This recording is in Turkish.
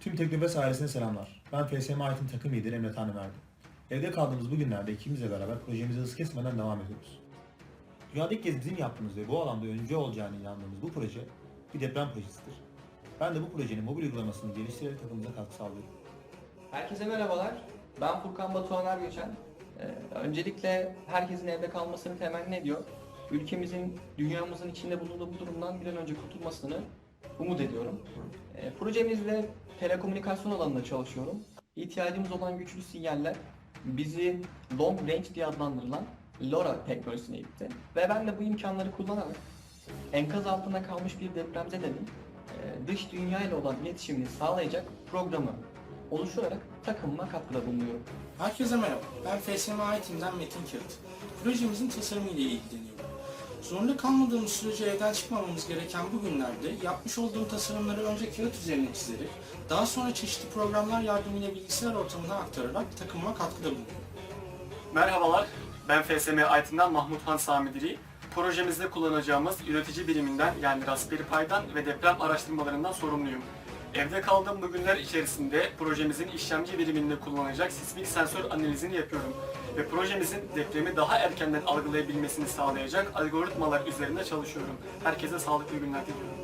Tüm Teknofest ailesine selamlar. Ben FSM Aydın takım lideri Emre Tanrıverdi. Evde kaldığımız bu günlerde ikimizle beraber projemize hız kesmeden devam ediyoruz. Dünyada ilk kez bizim yaptığımız ve bu alanda öncü olacağını inandığımız bu proje bir deprem projesidir. Ben de bu projenin mobil uygulamasını geliştirerek takımımıza katkı sağlıyorum. Herkese merhabalar. Ben Furkan Batuhan Ergöçen. Ee, öncelikle herkesin evde kalmasını temenni ediyor. Ülkemizin, dünyamızın içinde bulunduğu bu durumdan bir an önce kurtulmasını umut ediyorum. Ee, projemizde telekomünikasyon alanında çalışıyorum. İhtiyacımız olan güçlü sinyaller bizi long range diye adlandırılan LoRa teknolojisine itti. Ve ben de bu imkanları kullanarak enkaz altında kalmış bir depremzedenin e, dış dünya ile olan iletişimini sağlayacak programı oluşturarak takımıma katkıda bulunuyorum. Herkese merhaba. Ben FSM Eğitim'den Metin Kağıt. Projemizin tasarımı ile ilgileniyorum. Zorunda kalmadığımız sürece evden çıkmamamız gereken bu günlerde yapmış olduğum tasarımları önce kağıt üzerine çizerek, daha sonra çeşitli programlar yardımıyla bilgisayar ortamına aktararak takımıma katkıda bulunuyorum. Merhabalar, ben FSM Aytin'den Mahmut Han Samidiri. Projemizde kullanacağımız üretici biriminden yani Raspberry Pi'den ve deprem araştırmalarından sorumluyum. Evde kaldığım bu günler içerisinde projemizin işlemci biriminde kullanacak sismik sensör analizini yapıyorum. Ve projemizin depremi daha erkenden algılayabilmesini sağlayacak algoritmalar üzerinde çalışıyorum. Herkese sağlıklı günler diliyorum.